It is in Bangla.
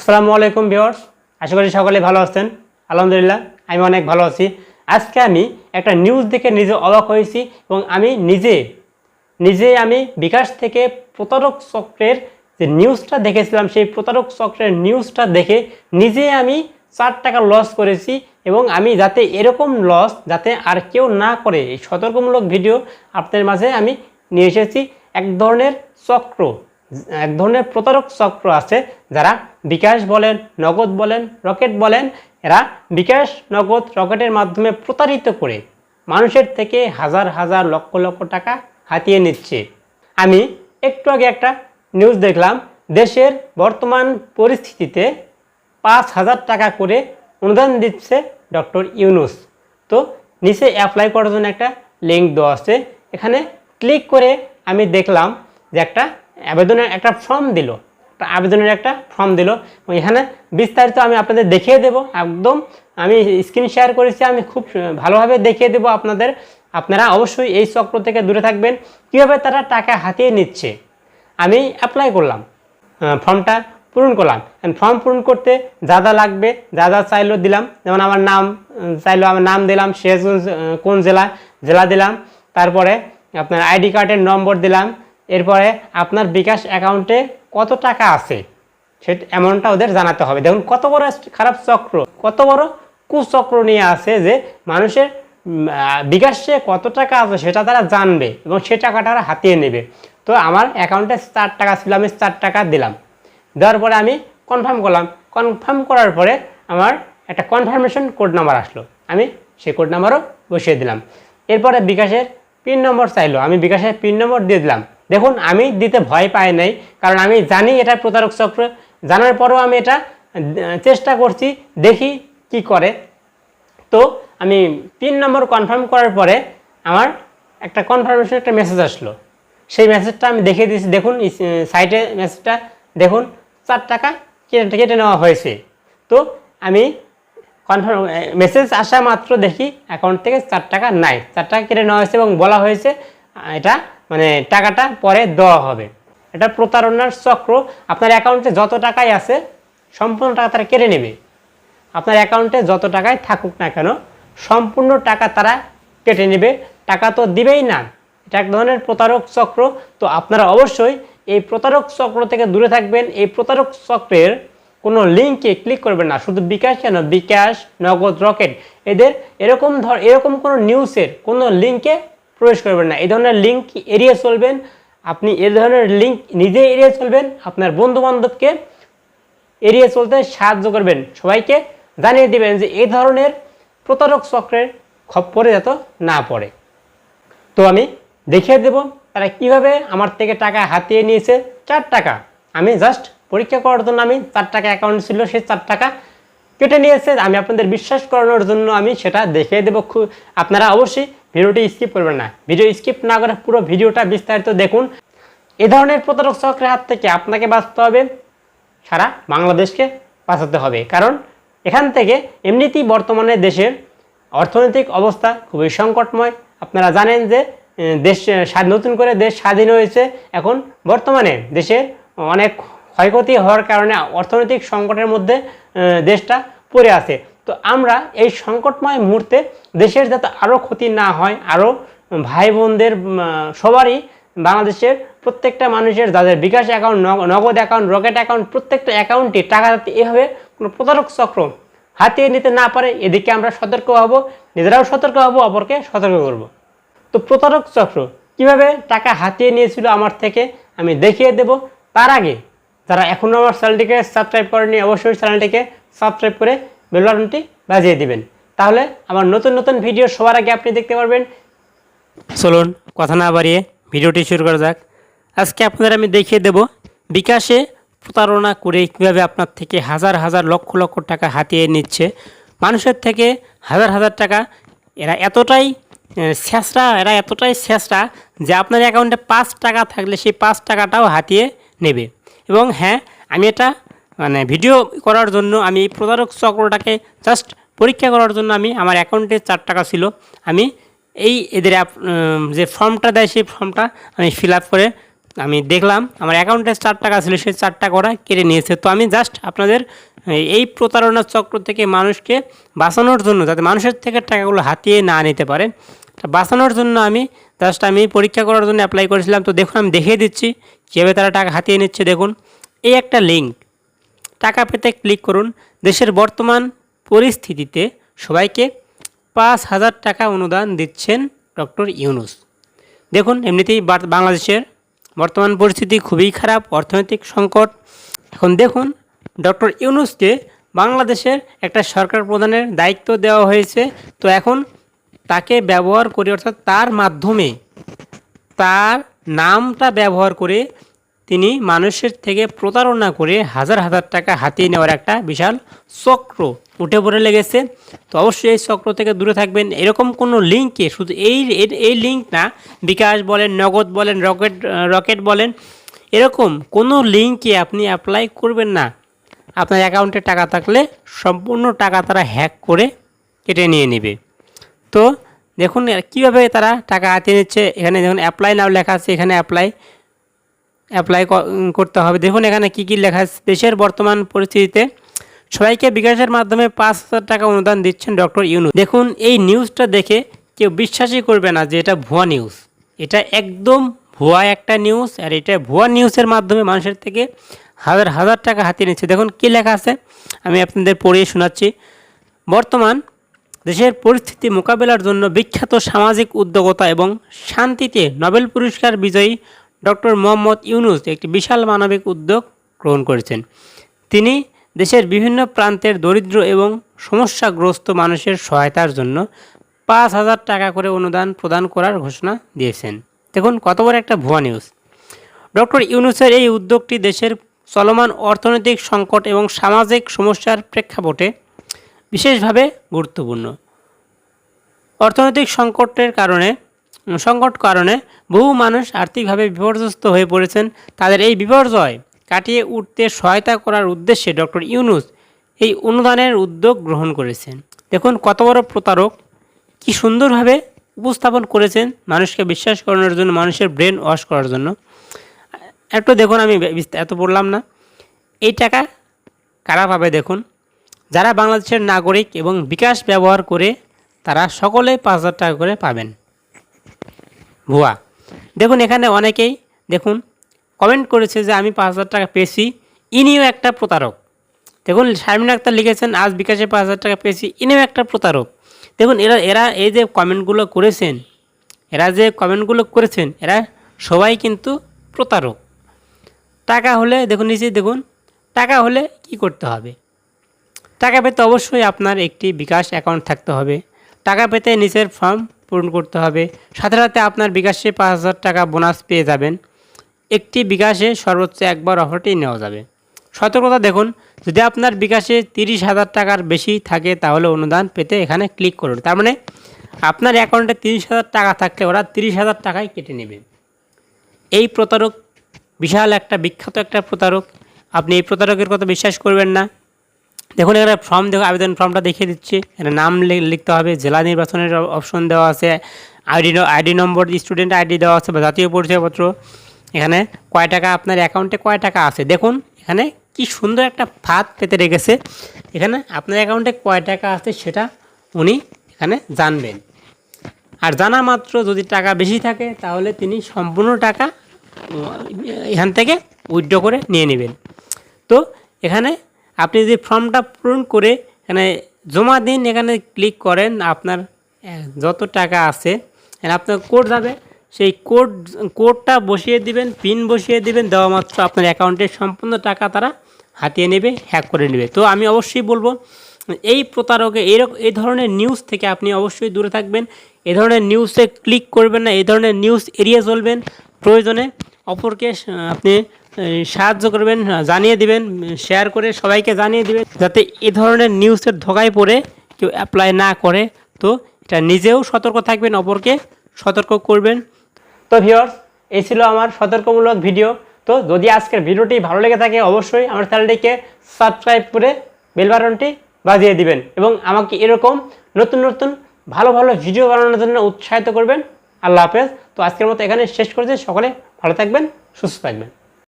আসসালামু আলাইকুম ভিউয়ার্স, আশা করি সকলে ভালো আছেন। আলহামদুলিল্লাহ, আমি অনেক ভালো আছি। আজকে আমি একটা নিউজ দেখে নিজে অবাক হয়েছি এবং আমি নিজে নিজে আমি বিকাশ থেকে প্রতারক চক্রের যে নিউজটা দেখেছিলাম, সেই প্রতারক চক্রের নিউজটা দেখে নিজে আমি চার টাকা লস করেছি এবং আমি যাতে এরকম লস যাতে আর কেউ না করে, এই সতর্কমূলক ভিডিও আপনাদের মাঝে আমি নিয়ে এসেছি। এক ধরনের চক্র এক ধরনের প্রতারক চক্র আছে যারা বিকাশ বলেন, নগদ বলেন, রকেট বলেন, এরা বিকাশ, নগদ, রকেটের মাধ্যমে প্রতারিত করে মানুষের থেকে হাজার হাজার, লক্ষ লক্ষ টাকা হাতিয়ে নিচ্ছে। আমি একটু আগে একটা নিউজ দেখলাম, দেশের বর্তমান পরিস্থিতিতে পাঁচ হাজার টাকা করে অনুদান দিচ্ছে ডক্টর ইউনুস। তো নিচে অ্যাপ্লাই করার জন্য একটা লিঙ্ক দেওয়া আছে। এখানে ক্লিক করে আমি দেখলাম যে একটা আবেদনের একটা ফর্ম দিল। আবেদনের একটা ফর্ম দিল। এখানে বিস্তারিত আমি আপনাদের দেখিয়ে দেব। একদম আমি স্ক্রিন শেয়ার করেছি আমি খুব ভালোভাবে দেখিয়ে দেব আপনাদের। আপনারা অবশ্যই এই চক্র থেকে দূরে থাকবেন। কীভাবে তারা টাকা হাতিয়ে নিচ্ছে? আমি অ্যাপ্লাই করলাম। ফর্মটা পূরণ করলাম। ফর্ম পূরণ করতে যা যা লাগবে যা যা চাইলো দিলাম। যেমন আমার নাম চাইলো আমার নাম দিলাম আহ, কোন জেলা জেলা দিলাম। তারপরে আপনার আইডি কার্ডের নম্বর দিলাম। এরপরে আপনার বিকাশ অ্যাকাউন্টে কত টাকা আছে? সেটা অ্যামাউন্টটা ওদের জানাতে হবে। দেখুন, কত বড় খারাপ চক্র, কত বড় কুচক্র নিয়ে আছে যে মানুষের বিকাশে কত টাকা আছে সেটা তারা জানবে এবং সে টাকাটা তারা হাতিয়ে নেবে। তো আমার অ্যাকাউন্টে চার টাকা ছিল, আমি চার টাকা দিলাম। দেওয়ার পরে আমি কনফার্ম করলাম। কনফার্ম করার পরে আমার একটা কনফার্মেশন কোড নাম্বার আসলো। আমি সেই কোড নাম্বারও বসিয়ে দিলাম। এরপরে বিকাশের পিন নম্বর চাইলো। আমি বিকাশের পিন নম্বর দিয়ে দিলাম। দেখুন, আমি দিতে ভয় পাই নাই, কারণ আমি জানি এটা প্রতারক চক্র। জানার পরেও আমি এটা চেষ্টা করছি, দেখি কি করে। তো আমি পিন নম্বর কনফার্ম করার পরে আমার একটা কনফার্মেশন একটা মেসেজ আসলো। সেই মেসেজটা আমি দেখিয়ে দিয়েছি। দেখুন সাইটে মেসেজটা দেখুন, চার টাকা কেটে কেটে নেওয়া হয়েছে। তো আমি কনফার্ম মেসেজ আসা মাত্র দেখি অ্যাকাউন্ট থেকে চার টাকা নাই। চার টাকা কেটে নেওয়া হয়েছে এবং বলা হয়েছে এটা মানে টাকাটা পরে দেওয়া হবে। এটা প্রতারণার চক্র। আপনার অ্যাকাউন্টে যত টাকাই আছে, সম্পূর্ণ টাকা তারা কেটে নেবে। আপনার অ্যাকাউন্টে যত টাকাই থাকুক না কেন, সম্পূর্ণ টাকা তারা কেটে নেবে। টাকা তো দিবেই না। এটা এক ধরনের প্রতারক চক্র। তো আপনারা অবশ্যই এই প্রতারক চক্র থেকে দূরে থাকবেন। এই প্রতারক চক্রের কোনো লিঙ্কে ক্লিক করবেন না। শুধু বিকাশ কেন? বিকাশ, নগদ, রকেট। এদের এরকম ধর এরকম কোনো নিউজের কোনো লিঙ্কে প্রবেশ করবেন না। এই ধরনের লিঙ্ক এড়িয়ে চলবেন। আপনি এ ধরনের লিঙ্ক নিজে এড়িয়ে চলবেন। আপনার বন্ধু বান্ধবকে এড়িয়ে চলতে সাহায্য করবেন। সবাইকে জানিয়ে দেবেন যে এই ধরনের প্রতারক চক্রের খপ্পরে যাতে না পড়ে। তো আমি দেখিয়ে দেব তারা কীভাবে আমার থেকে টাকা হাতিয়ে নিয়েছে। চার টাকা। আমি জাস্ট পরীক্ষা করার জন্য আমি চার টাকা অ্যাকাউন্ট ছিল, সেই চার টাকা কেটে নিয়েছে। আমি আপনাদের বিশ্বাস করানোর জন্য আমি সেটা দেখিয়ে দেবো আপনারা অবশ্যই ভিডিওটি স্কিপ করবেন না। ভিডিও স্কিপ না করে পুরো ভিডিওটা বিস্তারিত দেখুন। এ ধরনের প্রতারক চক্রের হাত থেকে আপনাকে বাঁচতে হবে, সারা বাংলাদেশকে বাঁচাতে হবে। কারণ এখান থেকে এমনিতেই বর্তমানে দেশের অর্থনৈতিক অবস্থা খুবই সংকটময়। আপনারা জানেন যে দেশ নতুন করে দেশ স্বাধীন হয়েছে। এখন বর্তমানে দেশের অনেক ক্ষয়ক্ষতি হওয়ার কারণে অর্থনৈতিক সংকটের মধ্যে দেশটা পড়ে আছে। তো আমরা এই সংকটময় মুহূর্তে দেশের যাতে আরও ক্ষতি না হয় আরও ভাই বোনদের সবারই বাংলাদেশের প্রত্যেকটা মানুষের যাদের bKash account Nagad account Rocket account প্রত্যেকটা অ্যাকাউন্টে টাকা যাতে এভাবে কোনো প্রতারক চক্র হাতিয়ে নিতে না পারে, এদিকে আমরা সতর্ক হব, নিজেরাও সতর্ক হব, অপরকে সতর্ক করব। তো প্রতারক চক্র কীভাবে টাকা হাতিয়ে নিয়েছিল আমার থেকে আমি দেখিয়ে দেব। তার আগে যারা এখনও আমার চ্যানেলটিকে সাবস্ক্রাইব করেনি, অবশ্যই চ্যানেলটিকে সাবস্ক্রাইব করে বেল বাটনটি বাজিয়ে দিবেন। তাহলে আমার নতুন নতুন ভিডিও সবার আগে আপনি দেখতে পারবেন। চলুন, কথা না বাড়িয়ে ভিডিওটি শুরু করা যাক। আজকে আপনাদের আমি দেখিয়ে দেব বিকাশে প্রতারণা করে কীভাবে আপনার থেকে হাজার হাজার লক্ষ লক্ষ টাকা হাতিয়ে নিচ্ছে। মানুষের থেকে হাজার হাজার টাকা, এরা এতটাই শেষরা, এরা এতটাই স্যাঁচড়া যে আপনার অ্যাকাউন্টে পাঁচ টাকা থাকলে সেই পাঁচ টাকাটাও হাতিয়ে নেবে। এবং হ্যাঁ আমি এটা মানে ভিডিও করার জন্য আমি এই প্রতারক চক্রটাকে জাস্ট পরীক্ষা করার জন্য আমি আমার অ্যাকাউন্টে চার টাকা ছিল। আমি এই এদের যে ফর্মটা দেয় সেই ফর্মটা আমি ফিল আপ করে আমি দেখলাম, আমার অ্যাকাউন্টে চার টাকা ছিল, সেই চার টাকা ওরা কেটে নিয়েছে। তো আমি জাস্ট আপনাদের, এই প্রতারণার চক্র থেকে মানুষকে বাঁচানোর জন্য, যাতে মানুষের থেকে টাকাগুলো হাতিয়ে না নিতে পারে বাঁচানোর জন্য আমি জাস্ট আমি পরীক্ষা করার জন্য অ্যাপ্লাই করেছিলাম। তো দেখুন, আমি দেখিয়ে দিচ্ছি, কীভাবে তারা টাকা হাতিয়ে নিচ্ছে। দেখুন, এই একটা লিঙ্ক টাকা পেতে ক্লিক করুন। দেশের বর্তমান পরিস্থিতিতে সবাইকে পাঁচ হাজার টাকা অনুদান দিচ্ছেন ডক্টর ইউনুস। দেখুন, এমনিতেই বাংলাদেশের বর্তমান পরিস্থিতি খুবই খারাপ, অর্থনৈতিক সংকট। এখন দেখুন, ডক্টর ইউনুসকে বাংলাদেশের একটা সরকার প্রধানের দায়িত্ব দেওয়া হয়েছে। তো এখন তাকে ব্যবহার করে, অর্থাৎ তার মাধ্যমে তার নামটা ব্যবহার করে তিনি মানুষের থেকে প্রতারণা করে হাজার হাজার টাকা হাতিয়ে নেওয়ার একটা বিশাল চক্র উঠে পড়ে লেগেছে। তো অবশ্যই এই চক্র থেকে দূরে থাকবেন। এরকম কোনো লিঙ্কে শুধু এই, এই- লিঙ্ক না, বিকাশ বলেন, নগদ বলেন, রকেট রকেট বলেন, এরকম কোনো লিঙ্কে আপনি অ্যাপ্লাই করবেন না। আপনার অ্যাকাউন্টে টাকা থাকলে সম্পূর্ণ টাকা তারা হ্যাক করে কেটে নিয়ে নেবে। তো দেখুন, কীভাবে তারা টাকা হাতিয়ে নিচ্ছে, এখানে দেখুন অ্যাপ্লাই নাও লেখা আছে, এখানে অ্যাপ্লাই অ্যাপ্লাই করতে হবে। দেখুন এখানে কি কি লেখা আছে। দেশের বর্তমান পরিস্থিতিতে সবাইকে বিকাশের মাধ্যমে পাঁচ হাজার টাকা অনুদান দিচ্ছেন ডক্টর ইউনু দেখুন, এই নিউজটা দেখে কেউ বিশ্বাসই করবে না যে এটা ভুয়া নিউজ এটা একদম ভুয়া একটা নিউজ আর এটা ভুয়া নিউজের মাধ্যমে মানুষের থেকে হাজার হাজার টাকা হাতিয়ে নিচ্ছে। দেখুন, কী লেখা আছে? আমি আপনাদের পড়িয়ে শোনাচ্ছি। বর্তমান দেশের পরিস্থিতি মোকাবেলার জন্য বিখ্যাত সামাজিক উদ্যোগতা এবং শান্তিতে নোবেল পুরস্কার বিজয়ী ডক্টর মোহাম্মদ ইউনুস একটি বিশাল মানবিক উদ্যোগ গ্রহণ করেছেন। তিনি দেশের বিভিন্ন প্রান্তের দরিদ্র এবং সমস্যাগ্রস্ত মানুষের সহায়তার জন্য পাঁচ হাজার টাকা করে অনুদান প্রদান করার ঘোষণা দিয়েছেন। দেখুন, কত বড় একটা ভুয়া নিউজ ডক্টর ইউনুসের এই উদ্যোগটি দেশের চলমান অর্থনৈতিক সংকট এবং সামাজিক সমস্যার প্রেক্ষাপটে বিশেষভাবে গুরুত্বপূর্ণ। অর্থনৈতিক সংকটের কারণে সংকট কারণে বহু মানুষ আর্থিকভাবে বিপর্যস্ত হয়ে পড়েছেন। তাদের এই বিপর্যয় কাটিয়ে উঠতে সহায়তা করার উদ্দেশ্যে ডক্টর ইউনুস এই অনুদানের উদ্যোগ গ্রহণ করেছেন। দেখুন কত বড় প্রতারক, কি সুন্দরভাবে উপস্থাপন করেছেন মানুষকে বিশ্বাস করানোর জন্য, মানুষের ব্রেন ওয়াশ করার জন্য। একটু দেখুন, আমি এত বললাম না। এই টাকা কারা পাবে দেখুন। যারা বাংলাদেশের নাগরিক এবং বিকাশ ব্যবহার করে তারা সকলেই পাঁচ হাজার টাকা করে পাবেন। ভুয়া। দেখুন, এখানে অনেকেই, দেখুন কমেন্ট করেছে যে আমি পাঁচ হাজার টাকা পেয়েছি, ইনিও একটা প্রতারক। দেখুন, শারমিন আক্তার লিখেছেন, আজ বিকাশে পাঁচ হাজার টাকা পেয়েছি, ইনিও একটা প্রতারক। দেখুন, এরা এরা এই যে কমেন্টগুলো করেছেন, এরা যে কমেন্টগুলো করেছেন, এরা সবাই কিন্তু প্রতারক। টাকা হলে, দেখুন নিচে দেখুন, টাকা হলে কি করতে হবে? টাকা পেতে অবশ্যই আপনার একটি বিকাশ অ্যাকাউন্ট থাকতে হবে। টাকা পেতে নিচের ফর্ম পূরণ করতে হবে। সাথে সাথে আপনার বিকাশে পাঁচ হাজার টাকা বোনাস পেয়ে যাবেন। একটি বিকাশে সর্বোচ্চ একবার অফারটি নেওয়া যাবে। সতর্কতা দেখুন, যদি আপনার বিকাশে তিরিশ হাজার টাকার বেশি থাকে, তাহলে অনুদান পেতে এখানে ক্লিক করুন। তার মানে আপনার অ্যাকাউন্টে তিরিশ হাজার টাকা থাকলে ওরা তিরিশ হাজার টাকাই কেটে নেবে। এই প্রতারক, বিশাল একটা, বিখ্যাত একটা প্রতারক। আপনি এই প্রতারকের কথা বিশ্বাস করবেন না। দেখুন এখানে ফর্ম দেখো আবেদন ফর্মটা দেখিয়ে দিচ্ছি। এখানে নাম লিখতে হবে, জেলা নির্বাচনের অপশন দেওয়া আছে। ID ID number student ID দেওয়া আছে বা জাতীয় পরিচয়পত্র। এখানে কয় টাকা, আপনার অ্যাকাউন্টে কয় টাকা আছে? দেখুন এখানে কি সুন্দর একটা ফাঁদ পেতে রেখেছে। এখানে আপনার অ্যাকাউন্টে কয় টাকা আছে সেটা উনি এখানে জানবেন। আর জানা মাত্র যদি টাকা বেশি থাকে, তাহলে তিনি সম্পূর্ণ টাকা এখান থেকে উইথড্র করে নিয়ে নেবেন। তো এখানে আপনি যদি ফর্মটা পূরণ করে এখানে জমা দিন, এখানে ক্লিক করেন আপনার যত টাকা আছে আপনার কোড যাবে। সেই কোড কোডটা বসিয়ে দিবেন পিন বসিয়ে দিবেন, দেওয়া মাত্র আপনার অ্যাকাউন্টের সম্পূর্ণ টাকা তারা হাতিয়ে নেবে হ্যাক করে নেবে। তো আমি অবশ্যই বলব, এই প্রতারকে এইরকম এই ধরনের নিউজ থেকে আপনি অবশ্যই দূরে থাকবেন। এ ধরনের নিউজে ক্লিক করবেন না, এই ধরনের নিউজ এড়িয়ে চলবেন। প্রয়োজনে অপরকে আপনি সাহায্য করবেন জানিয়ে দিবেন শেয়ার করে সবাইকে জানিয়ে দিবেন, যাতে এ ধরনের নিউজের ধোকায় পড়ে কেউ অ্যাপ্লাই না করে। তো এটা নিজেও সতর্ক থাকবেন, অপরকে সতর্ক করবেন। তো ভিওর্স এই ছিল আমার সতর্কমূলক ভিডিও তো যদি আজকের ভিডিওটি ভালো লেগে থাকে, অবশ্যই আমার চ্যানেলটিকে সাবস্ক্রাইব করে বেল বাটনটি বাজিয়ে দিবেন এবং আমাকে এরকম নতুন নতুন, ভালো ভালো ভিডিও বানানোর জন্য উৎসাহিত করবেন। আল্লাহ হাফেজ। তো আজকের মতো এখানে শেষ করেছি। সকলে ভালো থাকবেন, সুস্থ থাকবেন।